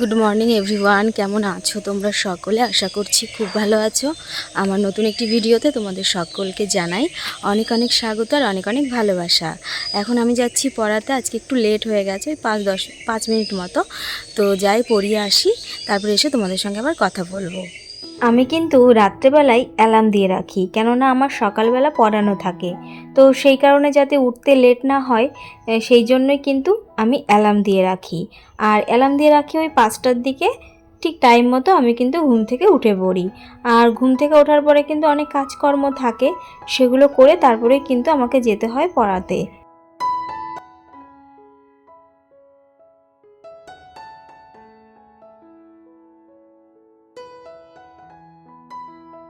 Good morning everyone কেমন আছো তোমরা সকলে? আশা করছি খুব ভালো আছো। আমার নতুন একটি ভিডিওতে তোমাদের সকলকে জানাই অনেক অনেক স্বাগত আর অনেক অনেক ভালোবাসা। এখন আমি যাচ্ছি পড়াতে। আজকে একটু লেট হয়ে গেছে, পাঁচ দশ, পাঁচ মিনিট মতো। তো যাই পড়িয়ে আসি, তারপরে এসে তোমাদের সঙ্গে আবার কথা বলব। আমি কিন্তু রাত্রেবেলায় অ্যালার্ম দিয়ে রাখি, কেননা আমার সকালবেলা পড়ানো থাকে। তো সেই কারণে যাতে উঠতে লেট না হয় সেই জন্যই কিন্তু আমি অ্যালার্ম দিয়ে রাখি। আর অ্যালার্ম দিয়ে রাখি ওই পাঁচটার দিকে, ঠিক টাইম মতো আমি কিন্তু ঘুম থেকে উঠে পড়ি। আর ঘুম থেকে ওঠার পরে কিন্তু অনেক কাজকর্ম থাকে, সেগুলো করে তারপরে কিন্তু আমাকে যেতে হয় পড়াতে।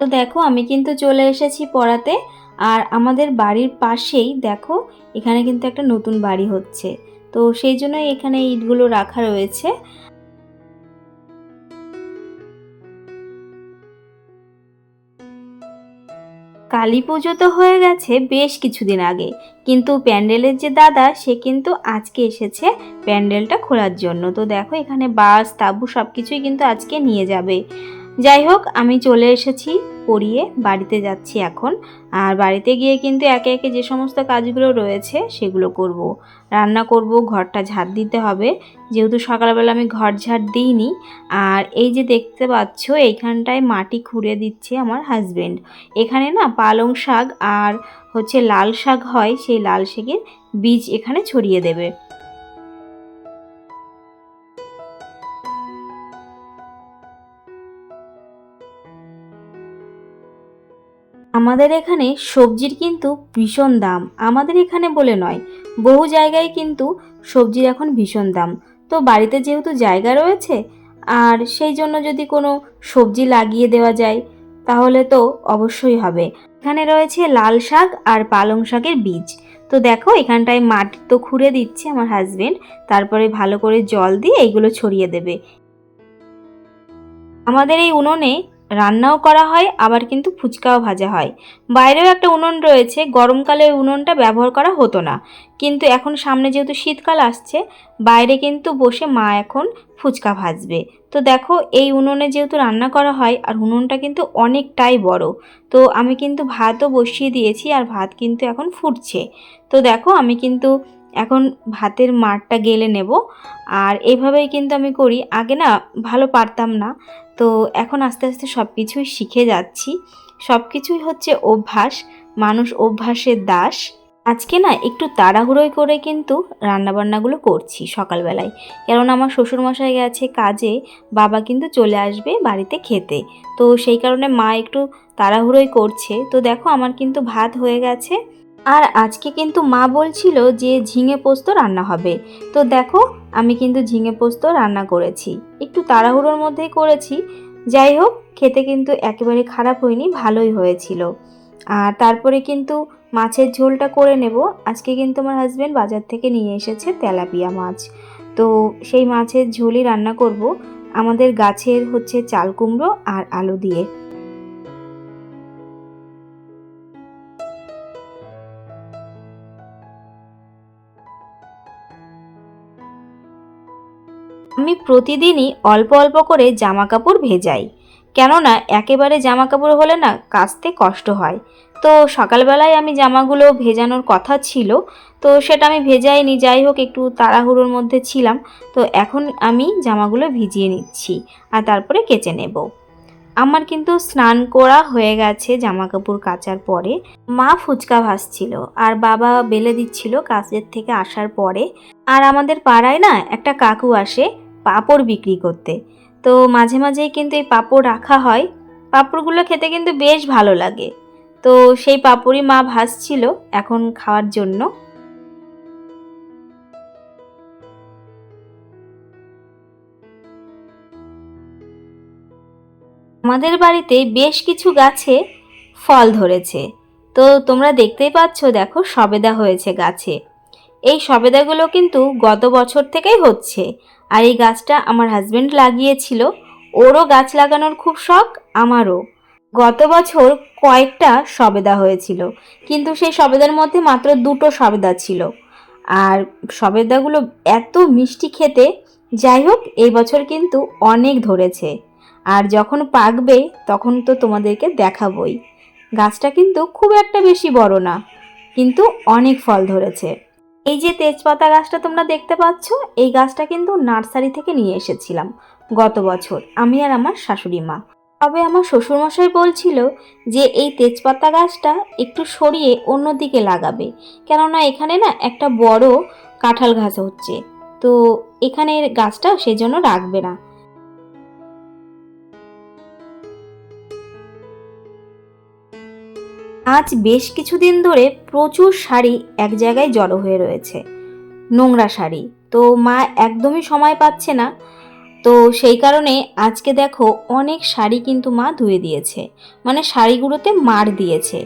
তো দেখো, আমি কিন্তু চলে এসেছি পড়াতে। আর আমাদের বাড়ির পাশেই, দেখো, এখানে কিন্তু একটা নতুন বাড়ি হচ্ছে। তো সেই জন্যই এখানে ইটগুলো রাখা রয়েছে। কালী পুজো তো হয়ে গেছে বেশ কিছুদিন আগে। কিন্তু প্যান্ডেলের যে দাদা, সে কিন্তু আজকে এসেছে প্যান্ডেলটা খোলার জন্য। তো দেখো, এখানে বাস, তাবু সব কিছুই কিন্তু আজকে নিয়ে যাবে। যাই হোক, আমি চলে এসেছি পড়িয়ে, বাড়িতে যাচ্ছি এখন। আর বাড়িতে গিয়ে কিন্তু একে একে যে সমস্ত কাজগুলো রয়েছে, সেগুলো করব। রান্না করব, ঘরটা ঝাড় দিতে হবে। যেহেতু সকালবেলা আমি ঘর ঝাড় দিইনি, আর এই যে দেখতে পাচ্ছ, এইখানটায় মাটি খুঁড়ে দিচ্ছে আমার হাজবেন্ড এখানে না পালং শাক আর হচ্ছে লাল শাক হয়, সেই লাল শাকের বীজ এখানে ছড়িয়ে দেবে। আমাদের এখানে সবজির কিন্তু ভীষণ দাম। আমাদের এখানে বলে নয়, বহু জায়গায় কিন্তু সবজির এখন ভীষণ দাম। তো বাড়িতে যেহেতু জায়গা রয়েছে, আর সেই জন্য যদি কোনো সবজি লাগিয়ে দেওয়া যায়, তাহলে তো অবশ্যই হবে। এখানে রয়েছে লাল শাক আর পালং শাকের বীজ। তো দেখো, এখানটায় মাটি তো খুঁড়ে দিচ্ছে আমার হাজবেন্ড তারপরে ভালো করে জল দিয়ে এইগুলো ছড়িয়ে দেবে। আমাদের এই উনুনে রান্নাও করা হয়, আবার কিন্তু ফুচকাও ভাজা হয়। বাইরেও একটা উনুন রয়েছে, গরমকালে ওই উনুনটা ব্যবহার করা হতো না। কিন্তু এখন সামনে যেহেতু শীতকাল আসছে, বাইরে কিন্তু বসে মা এখন ফুচকা ভাজবে। তো দেখো, এই উনুনে যেহেতু রান্না করা হয়, আর উনুনটা কিন্তু অনেকটাই বড়, তো আমি কিন্তু ভাতও বসিয়ে দিয়েছি, আর ভাত কিন্তু এখন ফুটছে। তো দেখো, আমি কিন্তু এখন ভাতের মারটা গেলে নেব, আর এইভাবেই কিন্তু আমি করি। আগে না, ভালো পারতাম না তো এখন আস্তে আস্তে সব কিছুই শিখে যাচ্ছি। সব কিছুই হচ্ছে অভ্যাস, মানুষ অভ্যাসের দাস। আজকে না একটু তাড়াহুড়োই করে কিন্তু রান্নাবান্নাগুলো করছি সকালবেলায়। কারণ আমার শ্বশুরমশাই গেছে কাজে, বাবা কিন্তু চলে আসবে বাড়িতে খেতে। তো সেই কারণে মা একটু তাড়াহুড়োই করছে। তো দেখো আমার কিন্তু ভাত হয়ে গেছে। আর আজকে কিন্তু মা বলছিল যে ঝিঙে পোস্ত রান্না হবে। তো দেখো, আমি কিন্তু ঝিঙে পোস্ত রান্না করেছি। একটু তাড়াহুড়োর মধ্যেই করেছি। যাই হোক, খেতে কিন্তু একেবারে খারাপ হয়নি, ভালোই হয়েছিল। আর তারপরে কিন্তু মাছের ঝোলটা করে নেব। আজকে কিন্তু আমার হাজব্যান্ড বাজার থেকে নিয়ে এসেছে তেলাপিয়া মাছ। তো সেই মাছের ঝোলই রান্না করব। আমাদের গাছের হচ্ছে চাল কুমড়ো আর আলু দিয়ে। আমি প্রতিদিনই অল্প অল্প করে জামা কাপড় ভেজাই। কেননা, একেবারে জামা কাপড় হলে না কাচতে কষ্ট হয়। তো সকালবেলায় আমি জামাগুলো ভেজানোর কথা ছিল, তো সেটা আমি ভেজাইনি। যাই হোক, একটু তাড়াহুড়োর মধ্যে ছিলাম। তো এখন আমি জামাগুলো ভিজিয়ে নিচ্ছি আর তারপরে কেচে নেব। আমার কিন্তু স্নান করা হয়ে গেছে জামা কাপড় কাচার পরে। মা ফুচকা ভাসছিল আর বাবা বেলে দিচ্ছিল কাজের থেকে আসার পরে। আর আমাদের পাড়ায় না একটা কাকু আসে পাঁপড় বিক্রি করতে। তো মাঝে মাঝেই কিন্তু এই পাঁপড় রাখা হয়। পাঁপড়গুলো খেতে কিন্তু বেশ ভালো লাগে। তো সেই পাঁপড়ই মা ভাসছিল এখন খাওয়ার জন্য। আমাদের বাড়িতে বেশ কিছু গাছে ফল ধরেছে। তো তোমরা দেখতেই পাচ্ছ, দেখো, সবেদা হয়েছে গাছে। এই সবেদাগুলো কিন্তু গত বছর থেকেই হচ্ছে। আর এই গাছটা আমার হাজব্যান্ড লাগিয়েছিল। ওরও গাছ লাগানোর খুব শখ, আমারও। গত বছর কয়েকটা সবেদা হয়েছিল, কিন্তু সেই সবেদার মধ্যে মাত্র দুটো সবেদা ছিল। আর সবেদাগুলো এত মিষ্টি খেতে, যাই হোক, এই বছর কিন্তু অনেক ধরেছে। আর যখন পাকবে, তখন তো তোমাদেরকে দেখাবই। গাছটা কিন্তু খুব একটা বেশি বড় না, কিন্তু অনেক ফল ধরেছে। এই যে তেজপাতা গাছটা তোমরা দেখতে পাচ্ছ, এই গাছটা কিন্তু নার্সারি থেকে নিয়ে এসেছিলাম গত বছর, আমি আর আমার শাশুড়ি মা। তবে আমার শ্বশুরমশাই বলছিল যে এই তেজপাতা গাছটা একটু সরিয়ে অন্যদিকে লাগাবে, কেননা এখানে না একটা বড় কাঁঠাল গাছ হচ্ছে। তো এখানের গাছটা সেজন্য রাখবে না। আজ বেশ কিছুদিন ধরে প্রচুর শাড়ি এক জায়গায় জড়ো হয়ে রয়েছে। নোংরা শাড়ি। তো মা একদমই সময় পাচ্ছে না। তো সেই কারণে আজকে দেখো অনেক শাড়ি কিন্তু মা ধুয়ে দিয়েছে। মানে শাড়িগুলোতে মার দিয়েছে।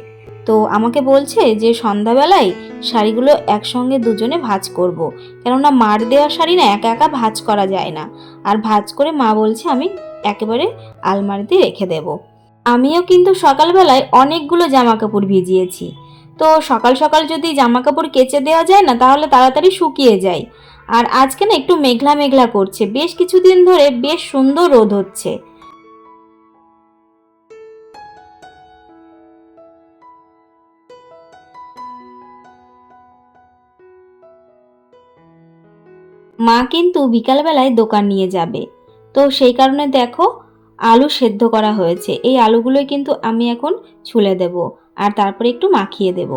তো আমাকে বলছে যে সন্ধ্যাবেলায় শাড়িগুলো একসঙ্গে দুজনে ভাঁজ করব। কেননা মার দেওয়া শাড়ি না একা একা ভাঁজ করা যায় না। আর ভাঁজ করে মা বলছে আমি একেবারে আলমারিতে রেখে দেব। আমিও কিন্তু সকালবেলায় অনেকগুলো জামা কাপড় ভিজিয়েছি। তো সকাল সকাল যদি জামা কাপড় কেচে দেওয়া যায় না, তাহলে তাড়াতাড়ি শুকিয়ে যায়। আর আজকে না একটু মেঘলা মেঘলা করছে। বেশ কিছুদিন ধরে বেশ সুন্দর রোদ হচ্ছে। মা কিন্তু বিকালবেলায় দোকান নিয়ে যাবে। তো সেই কারণে দেখো আলু সেদ্ধ করা হয়েছে। এই আলুগুলোই কিন্তু আমি এখন ছুলে দেব আর তারপরে একটু মাখিয়ে দেব।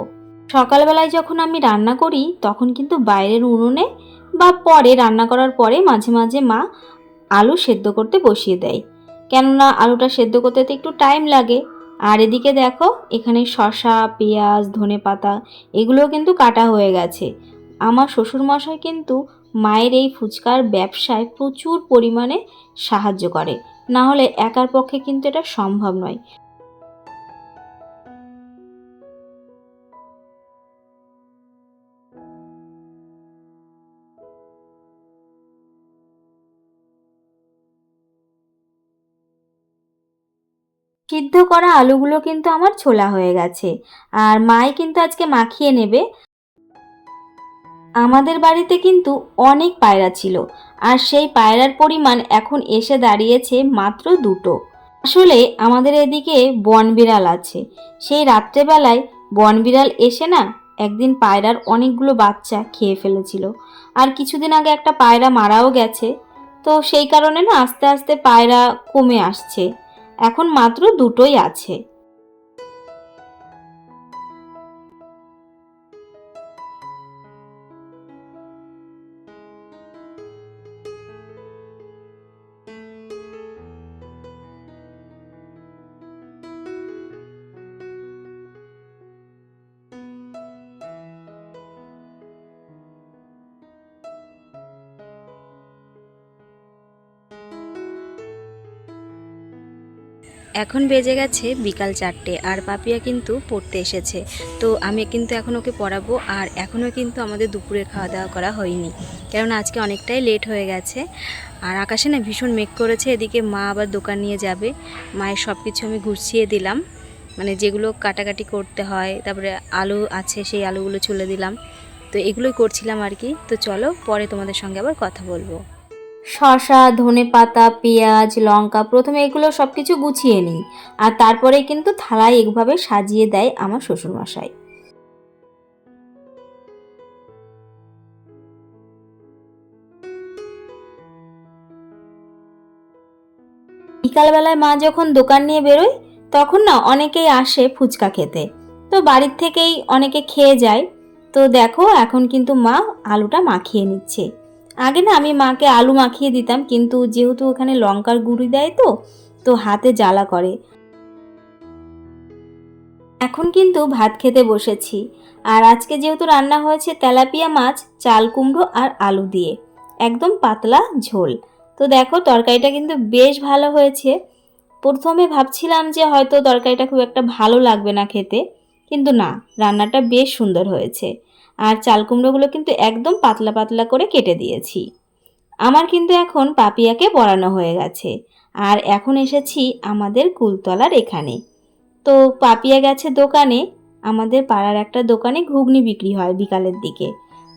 সকালবেলায় যখন আমি রান্না করি, তখন কিন্তু বাইরের উনুনে বা পরে রান্না করার পরে মাঝে মাঝে মা আলু সেদ্ধ করতে বসিয়ে দেয়। কেননা আলুটা সেদ্ধ করতে তো একটু টাইম লাগে। আর এদিকে দেখো, এখানে শসা, পেঁয়াজ, ধনে পাতা, এগুলোও কিন্তু কাটা হয়ে গেছে। আমার শ্বশুরমশাই কিন্তু মায়ের এই ফুচকার ব্যবসায় প্রচুর পরিমাণে সাহায্য করে। না হলে একার পক্ষে কিন্তু এটা সম্ভব নয়। সিদ্ধ করা আলুগুলো কিন্তু আমার ছোলা হয়ে গেছে। আর মাই কিন্তু আজকে মাখিয়ে নেবে। আমাদের বাড়িতে কিন্তু অনেক পায়রা ছিল, আর সেই পায়রার পরিমাণ এখন এসে দাঁড়িয়েছে মাত্র দুটো। আসলে আমাদের এদিকে বনবিড়াল আছে। সেই রাত্রেবেলায় বনবিড়াল এসে না একদিন পায়রার অনেকগুলো বাচ্চা খেয়ে ফেলেছিল। আর কিছুদিন আগে একটা পায়রা মারাও গেছে। তো সেই কারণে না আস্তে আস্তে পায়রা কমে আসছে। এখন মাত্র দুটোই আছে। এখন বেজে গেছে বিকাল চারটে আর পাপিয়া কিন্তু পড়তে এসেছে। তো আমি কিন্তু এখন ওকে পড়াবো আর এখনও কিন্তু আমাদের দুপুরে খাওয়া দাওয়া করা হয়নি। কারণ আজকে অনেকটাই লেট হয়ে গেছে। আর আকাশে না ভীষণ মেঘ করেছে, এদিকে মা আবার দোকান নিয়ে যাবে। মায়ের সব কিছু আমি গুছিয়ে দিলাম। মানে যেগুলো কাটাকাটি করতে হয়, তারপরে আলু আছে, সেই আলুগুলো ছুলে দিলাম। তো এগুলোই করছিলাম আর কি। তো চলো পরে তোমাদের সঙ্গে আবার কথা বলব। শসা ধনে পাতা পেঁয়াজ, লঙ্কা, প্রথমে এগুলো সব কিছু গুছিয়ে নিই। আর তারপরে কিন্তু থালায় এইভাবে সাজিয়ে দেয় আমার শ্বশুরমশাই। বিকালবেলায় মা যখন দোকান নিয়ে বেরোয়, তখন না অনেকেই আসে ফুচকা খেতে। তো বাড়ির থেকেই অনেকে খেয়ে যায়। তো দেখো, এখন কিন্তু মা আলুটা মাখিয়ে নিচ্ছে। আগে না আমি মাকে আলু মাখিয়ে দিতাম, কিন্তু যেহেতু ওখানে লঙ্কার গুঁড়ি দেয় তো তো হাতে জ্বালা করে। এখন কিন্তু ভাত খেতে বসেছি। আর আজকে যেহেতু রান্না হয়েছে তেলাপিয়া মাছ, চাল কুমড়ো আর আলু দিয়ে। একদম পাতলা ঝোল। তো দেখো তরকারিটা কিন্তু বেশ ভালো হয়েছে। প্রথমে ভাবছিলাম যে হয়তো তরকারিটা খুব একটা ভালো লাগবে না খেতে, কিন্তু না, রান্নাটা বেশ সুন্দর হয়েছে। আর চাল কুমড়োগুলো কিন্তু একদম পাতলা পাতলা করে কেটে দিয়েছি। আমার কিন্তু এখন পাপিয়াকে পড়ানো হয়ে গেছে। আর এখন এসেছি আমাদের কুলতলার এখানে। তো পাপিয়া গেছে দোকানে, আমাদের পাড়ার একটা দোকানে ঘুগনি বিক্রি হয় বিকালের দিকে।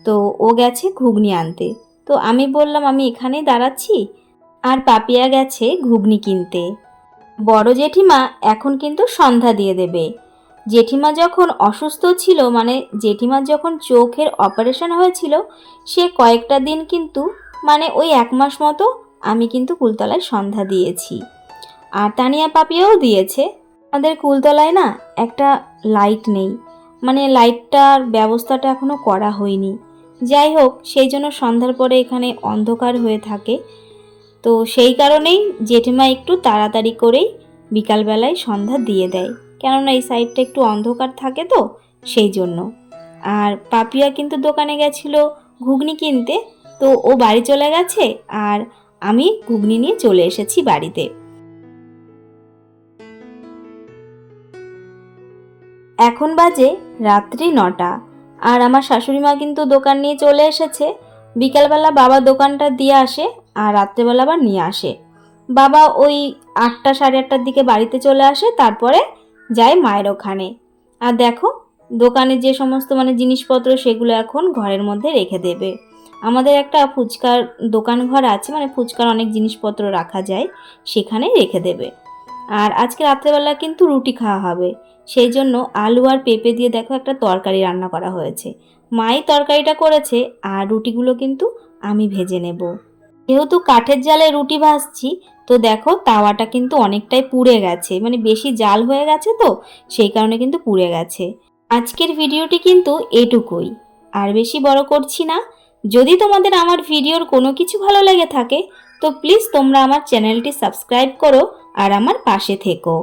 তো ও গেছে ঘুগনি আনতে। তো আমি বললাম, আমি এখানেই দাঁড়াচ্ছি? আর পাপিয়া গেছে ঘুগনি কিনতে। বড় জেঠিমা এখন কিন্তু সন্ধ্যা দিয়ে দেবে। জেঠিমা যখন অসুস্থ ছিল মানে জেঠিমার যখন চোখের অপারেশন হয়েছিল, সে কয়েকটা দিন কিন্তু মানে ওই এক মাস মতো আমি কিন্তু কুলতলায় সন্ধ্যা দিয়েছি। আর তানিয়া পাপিয়াও দিয়েছে। আমাদের কুলতলায় না একটা লাইট নেই। মানে লাইটটার ব্যবস্থাটা এখনও করা হয়নি। যাই হোক, সেই জন্য সন্ধ্যার পরে এখানে অন্ধকার হয়ে থাকে। তো সেই কারণেই জেঠিমা একটু তাড়াতাড়ি করেই বিকালবেলায় সন্ধ্যা দিয়ে দেয়। কেননা এই সাইডটা একটু অন্ধকার থাকে তো, সেই জন্য। আর পাপিয়া কিন্তু দোকানে গেছিল ঘুগনি কিনতে, তো ও বাড়ি চলে গেছে আর আমি ঘুগনি নিয়ে চলে এসেছি বাড়িতে। এখন বাজে রাত্রি নটা আর আমার শাশুড়ি মা কিন্তু দোকান নিয়ে চলে এসেছে। বিকালবেলা বাবা দোকানটা দিয়ে আসে আর রাত্রেবেলা আবার নিয়ে আসে। বাবা ওই আটটা সাড়ে আটটার দিকে বাড়িতে চলে আসে, তারপরে যায় মায়ের ওখানে। আর দেখো, দোকানে যে সমস্ত মানে জিনিসপত্র সেগুলো এখন ঘরের মধ্যে রেখে দেবে। আমাদের একটা ফুচকার দোকান ঘর আছে মানে ফুচকার অনেক জিনিসপত্র রাখা যায়, সেখানে রেখে দেবে। আর আজকে রাত্রেবেলা কিন্তু রুটি খাওয়া হবে। সেই জন্য আলু আর পেঁপে দিয়ে দেখো একটা তরকারি রান্না করা হয়েছে। মাই তরকারিটা করেছে, আর রুটিগুলো কিন্তু আমি ভেজে নেব। যেহেতু কাঠের জালে রুটি ভাজছি তো দেখো তাওয়াটা কিন্তু অনেকটাই পুড়ে গেছে মানে বেশি জাল হয়ে গেছে তো, সেই কারণে কিন্তু পুড়ে গেছে। আজকের ভিডিওটি কিন্তু এটুকুই, আর বেশি বড় করছি না। যদি তোমাদের আমার ভিডিওর কোনো কিছু ভালো লেগে থাকে, তো প্লিজ তোমরা আমার চ্যানেলটি সাবস্ক্রাইব করো আর আমার পাশে থেকো।